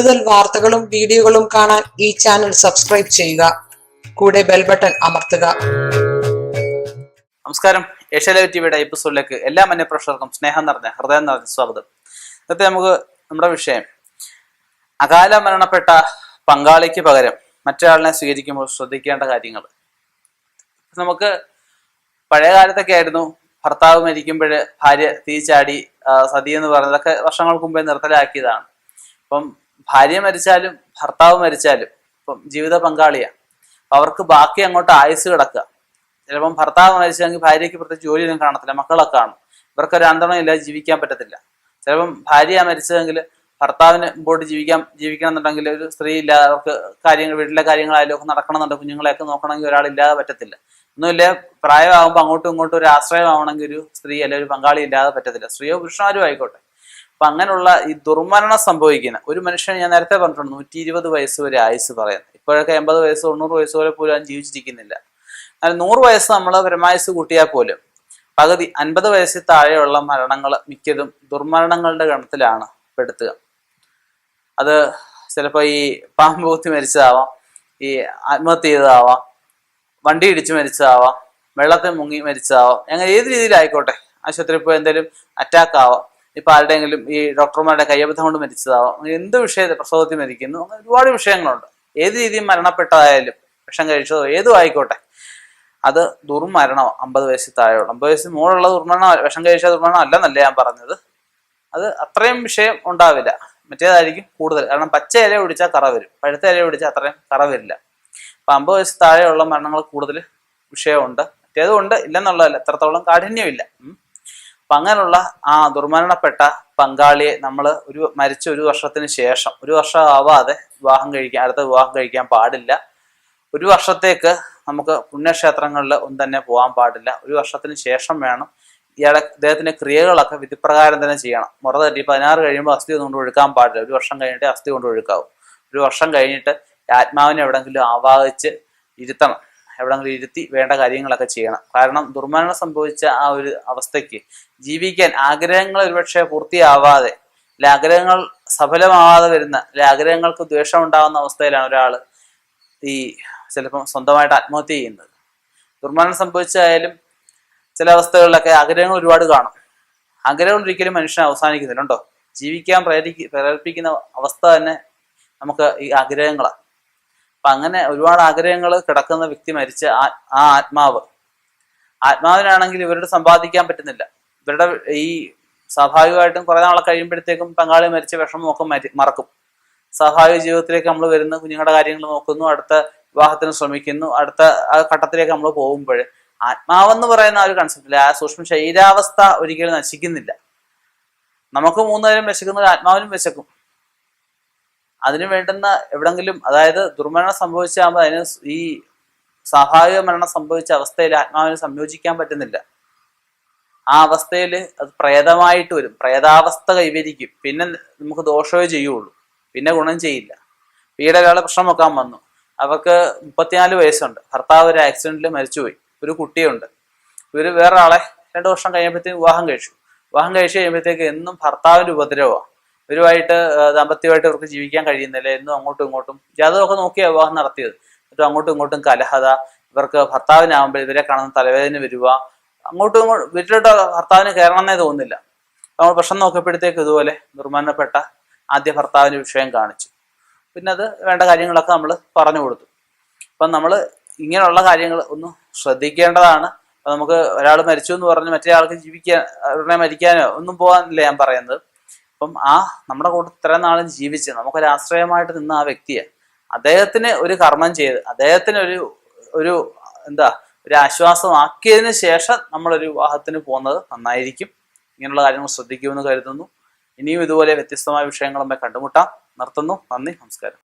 കൂടുതൽ വാർത്തകളും വീഡിയോകളും കാണാൻ ഈ ചാനൽ സബ്സ്ക്രൈബ് ചെയ്യുക. കൂടെ ബെൽ ബട്ടൺ അമർത്തുക. നമസ്കാരം. ഏഷ്യാലൈവ് ടിവിയുടെ എപ്പിസോഡിലേക്ക് എല്ലാ മന്യപ്രേക്ഷകർക്കും സ്നേഹം നിറഞ്ഞ ഹൃദയം നിറഞ്ഞ സ്വാഗതം. ഇന്നത്തെ നമുക്ക് നമ്മുടെ വിഷയം അകാല മരണപ്പെട്ട പങ്കാളിക്ക് പകരം മറ്റൊരാളിനെ സ്വീകരിക്കുമ്പോൾ ശ്രദ്ധിക്കേണ്ട കാര്യങ്ങൾ. നമുക്ക് പഴയ കാലത്തൊക്കെ ആയിരുന്നു ഭർത്താവ് മരിക്കുമ്പോൾ ഭാര്യ ആ, സതി എന്ന് പറഞ്ഞതൊക്കെ വർഷങ്ങൾക്ക് മുമ്പേ നിർത്തലാക്കിയതാണ്. ഇപ്പം ഭാര്യ മരിച്ചാലും ഭർത്താവ് മരിച്ചാലും ഇപ്പം ജീവിത പങ്കാളിയാണ് അവർക്ക് ബാക്കി അങ്ങോട്ട് ആയുസ് കിടക്കുക. ചിലപ്പം ഭർത്താവ് മരിച്ചെങ്കിൽ ഭാര്യയ്ക്ക് പ്രത്യേകിച്ച് ജോലിയൊന്നും കാണത്തില്ല മക്കളൊക്കെ കാണും. ഇവർക്ക് ഒരു അന്തണം ഇല്ലാതെ ജീവിക്കാൻ പറ്റത്തില്ല. ചിലപ്പം ഭാര്യ മരിച്ചതെങ്കിൽ ഭർത്താവിന് മുമ്പോട്ട് ജീവിക്കാൻ ജീവിക്കണം എന്നുണ്ടെങ്കിൽ ഒരു സ്ത്രീ ഇല്ലാതെ അവർക്ക് കാര്യങ്ങൾ വീട്ടിലെ കാര്യങ്ങളായാലും ഒക്കെ നടക്കണമെന്നുണ്ട്. കുഞ്ഞുങ്ങളെയൊക്കെ നോക്കണമെങ്കിൽ ഒരാൾ ഇല്ലാതെ പറ്റത്തില്ല. ഒന്നുമില്ല പ്രായമാകുമ്പോൾ അങ്ങോട്ടും ഇങ്ങോട്ടും ഒരു ആശ്രയമാവണമെങ്കിൽ ഒരു സ്ത്രീ അല്ലെങ്കിൽ ഒരു പങ്കാളി ഇല്ലാതെ പറ്റത്തില്ല. സ്ത്രീയോ പുരുഷന്മാരും ആയിക്കോട്ടെ. അപ്പൊ അങ്ങനെയുള്ള ഈ ദുർമരണം സംഭവിക്കുന്ന ഒരു മനുഷ്യൻ ഞാൻ നേരത്തെ പറഞ്ഞിട്ടുണ്ട് നൂറ്റി ഇരുപത് വയസ്സ് വരെ ആയുസ് പറയുന്നത് ഇപ്പോഴൊക്കെ എൺപത് വയസ്സ് തൊണ്ണൂറ് വയസ്സ് വരെ പോലും അവൻ ജീവിച്ചിരിക്കുന്നില്ല. എന്നാൽ നൂറ് വയസ്സ് നമ്മൾ പരമായുസ് കൂട്ടിയാൽ പോലും പകുതി അൻപത് വയസ്സിൽ താഴെയുള്ള മരണങ്ങൾ മിക്കതും ദുർമരണങ്ങളുടെ ഗണത്തിലാണ് പെടുത്തുക. അത് ചിലപ്പോൾ ഈ പാമ്പ് കുത്തി മരിച്ചതാവാം ഈ ആത്മഹത്യ ചെയ്തതാവാം വണ്ടി ഇടിച്ച് മരിച്ചതാവാം വെള്ളത്തിൽ മുങ്ങി മരിച്ചതാവാം അങ്ങനെ ഏത് രീതിയിലായിക്കോട്ടെ ആശുപത്രിയിൽ പോയി എന്തെങ്കിലും അറ്റാക്ക് ആവാം. ഇപ്പൊ ആരുടെയെങ്കിലും ഈ ഡോക്ടർമാരുടെ കയ്യബദ്ധം കൊണ്ട് മരിച്ചതാവാം എന്ത് വിഷയത്തിൽ പ്രസവത്തിൽ മരിക്കുന്നു അങ്ങനെ ഒരുപാട് വിഷയങ്ങളുണ്ട്. ഏത് രീതിയിൽ മരണപ്പെട്ടതായാലും വിഷം കഴിച്ചതോ ഏതും ആയിക്കോട്ടെ. അത് ദുർമരണമാണ് അമ്പത് വയസ്സിൽ താഴെയുള്ള അമ്പത് വയസ്സിൽ മുകളിലുള്ള ദുർമരണം വിഷം കഴിച്ച ദുർമരണം അല്ലെന്നല്ല ഞാൻ പറഞ്ഞത്. അത് അത്രയും വിഷയം ഉണ്ടാവില്ല. മറ്റേതായിരിക്കും കൂടുതൽ. കാരണം പച്ച ഇല പിടിച്ചാൽ കറ വരും. പഴുത്ത ഇല പിടിച്ചാൽ അത്രയും കറ വരില്ല. അപ്പൊ അമ്പത് വയസ്സ് താഴെയുള്ള മരണങ്ങൾ കൂടുതൽ വിഷയമുണ്ട്. മറ്റേതും ഉണ്ട്. ഇല്ലെന്നുള്ളതല്ല. എത്രത്തോളം കാഠിന്യമില്ല. അപ്പൊ അങ്ങനെയുള്ള ആ ദുർമരണപ്പെട്ട പങ്കാളിയെ നമ്മൾ ഒരു മരിച്ച ഒരു വർഷത്തിന് ശേഷം ഒരു വർഷം ആവാതെ വിവാഹം കഴിക്കാൻ അടുത്ത വിവാഹം കഴിക്കാൻ പാടില്ല. ഒരു വർഷത്തേക്ക് നമുക്ക് പുണ്യക്ഷേത്രങ്ങളിൽ ഒന്നും തന്നെ പോകാൻ പാടില്ല. ഒരു വർഷത്തിന് ശേഷം വേണം ഇയാളെ ഇദ്ദേഹത്തിന്റെ ക്രിയകളൊക്കെ വിധിപ്രകാരം തന്നെ ചെയ്യണം. മുറ തട്ടി പതിനാറ് കഴിയുമ്പോൾ അസ്ഥി കൊണ്ട് ഒഴുക്കാൻ പാടില്ല. ഒരു വർഷം കഴിഞ്ഞിട്ട് അസ്ഥി കൊണ്ട് ഒഴുക്കാവും. ഒരു വർഷം കഴിഞ്ഞിട്ട് ആത്മാവിനെ എവിടെങ്കിലും ആവാഹിച്ച് ഇരുത്തണം. എവിടെങ്കിലും ഇരുത്തി വേണ്ട കാര്യങ്ങളൊക്കെ ചെയ്യണം. കാരണം ദുർമരണം സംഭവിച്ച ആ ഒരു അവസ്ഥയ്ക്ക് ജീവിക്കാൻ ആഗ്രഹങ്ങൾ ഒരുപക്ഷെ പൂർത്തിയാവാതെ അല്ലെ ആഗ്രഹങ്ങൾ സഫലമാവാതെ വരുന്ന അല്ലെ ആഗ്രഹങ്ങൾക്ക് ദ്വേഷം ഉണ്ടാകുന്ന അവസ്ഥയിലാണ് ഒരാൾ ഈ ചിലപ്പം സ്വന്തമായിട്ട് ആത്മഹത്യ ചെയ്യുന്നത്. ദുർമരണം സംഭവിച്ചായാലും ചില അവസ്ഥകളിലൊക്കെ ആഗ്രഹങ്ങൾ ഒരുപാട് കാണും. ആഗ്രഹങ്ങൾ ഒരിക്കലും മനുഷ്യനെ അവസാനിക്കുന്നില്ല. ഉണ്ടോ? ജീവിക്കാൻ പ്രേരിക്ക് പ്രേരിപ്പിക്കുന്ന അവസ്ഥ തന്നെ നമുക്ക് ഈ ആഗ്രഹങ്ങളാണ് അപ്പൊ അങ്ങനെ ഒരുപാട് ആഗ്രഹങ്ങൾ കിടക്കുന്ന വ്യക്തി മരിച്ച ആ- ആത്മാവ്. ആത്മാവിനാണെങ്കിൽ ഇവരുടെ സമ്പാദിക്കാൻ പറ്റുന്നില്ല. ഇവരുടെ ഈ സ്വാഭാവികമായിട്ടും കുറെ നാളെ കഴിയുമ്പോഴത്തേക്കും പങ്കാളി മരിച്ച വിഷമമൊക്കെ മരി- മറക്കും. സ്വാഭാവിക ജീവിതത്തിലേക്ക് നമ്മൾ വരുന്ന കുഞ്ഞുങ്ങളുടെ കാര്യങ്ങൾ നോക്കുന്നു അടുത്ത വിവാഹത്തിന് ശ്രമിക്കുന്നു അടുത്ത ആ ഘട്ടത്തിലേക്ക് നമ്മൾ പോകുമ്പോൾ ആത്മാവെന്ന് പറയുന്ന ആ ഒരു കൺസെപ്റ്റില്ല ആ സൂക്ഷ്മ ശരീരാവസ്ഥ ഒരിക്കലും നശിക്കുന്നില്ല. നമുക്ക് മൂന്നുപേരും വിശക്കുന്നത് ആത്മാവിനും വിശക്കും അതിന് വേണ്ടുന്ന എവിടെങ്കിലും അതായത് ദുർമരണം സംഭവിച്ചാകുമ്പോൾ അതിന് ഈ സ്വാഭാവിക മരണം സംഭവിച്ച അവസ്ഥയിൽ ആത്മാവിനെ സംയോജിക്കാൻ പറ്റുന്നില്ല. ആ അവസ്ഥയിൽ അത് പ്രേതമായിട്ട് വരും. പ്രേതാവസ്ഥ കൈവരിക്കും. പിന്നെ നമുക്ക് ദോഷമേ ചെയ്യുള്ളൂ. പിന്നെ ഗുണം ചെയ്യില്ല. ഈയിടെ ഒരാളെ പ്രശ്നം വെക്കാൻ വന്നു. അവർക്ക് മുപ്പത്തിനാല് വയസ്സുണ്ട്. ഭർത്താവ് ഒരു ആക്സിഡന്റിൽ മരിച്ചുപോയി. ഒരു കുട്ടിയുണ്ട്. ഇവർ വേറൊരാളെ രണ്ടു വർഷം കഴിയുമ്പോഴത്തേക്ക് വിവാഹം കഴിച്ചു. വിവാഹം കഴിച്ചു കഴിയുമ്പോഴത്തേക്ക് എന്നും ഭർത്താവിന്റെ ഉപദ്രവമാണ്. ഇവരുമായിട്ട് ദാമ്പത്യമായിട്ട് ഇവർക്ക് ജീവിക്കാൻ കഴിയുന്നില്ല. എന്നും അങ്ങോട്ടും ഇങ്ങോട്ടും ജാതകമൊക്കെ നോക്കിയ വിവാഹം നടത്തിയത്. എന്നിട്ട് അങ്ങോട്ടും ഇങ്ങോട്ടും കലഹത ഇവർക്ക് ഭർത്താവിനാവുമ്പോൾ ഇവരെ കാണുന്ന തലവേദന വരിക. അങ്ങോട്ടും ഇങ്ങോട്ടും വീട്ടിലോട്ട് ഭർത്താവിന് കയറണമെന്നേ തോന്നുന്നില്ല. നമ്മൾ പ്രശ്നം നോക്കിയപ്പോഴത്തേക്ക് ഇതുപോലെ നിർമ്മാണപ്പെട്ട ആദ്യ ഭർത്താവിന് വിഷയം കാണിച്ചു. പിന്നെ അത് വേണ്ട കാര്യങ്ങളൊക്കെ നമ്മൾ പറഞ്ഞു കൊടുത്തു. അപ്പം നമ്മൾ ഇങ്ങനെയുള്ള കാര്യങ്ങൾ ഒന്ന് ശ്രദ്ധിക്കേണ്ടതാണ്. അപ്പൊ നമുക്ക് ഒരാൾ മരിച്ചു എന്ന് പറഞ്ഞ് മറ്റേ ആൾക്ക് ജീവിക്കാൻ ഉടനെ മരിക്കാനോ ഒന്നും പോകാനില്ല ഞാൻ പറയുന്നത്. അപ്പം ആ നമ്മുടെ കൂടെ ഇത്രയും നാളും ജീവിച്ച് നമുക്കൊരു ആശ്രയമായിട്ട് നിന്ന ആ വ്യക്തിയെ അദ്ദേഹത്തിന് ഒരു കർമ്മം ചെയ്ത് അദ്ദേഹത്തിന് ഒരു ഒരു എന്താ ഒരു ആശ്വാസമാക്കിയതിന് ശേഷം നമ്മളൊരു വിവാഹത്തിന് പോകുന്നത് നന്നായിരിക്കും. ഇങ്ങനെയുള്ള കാര്യങ്ങൾ ശ്രദ്ധിക്കുമെന്ന് കരുതുന്നു. ഇനിയും ഇതുപോലെ വ്യത്യസ്തമായ വിഷയങ്ങളുമായി കണ്ടുമുട്ടാം. നിർത്തുന്നു. നന്ദി. നമസ്കാരം.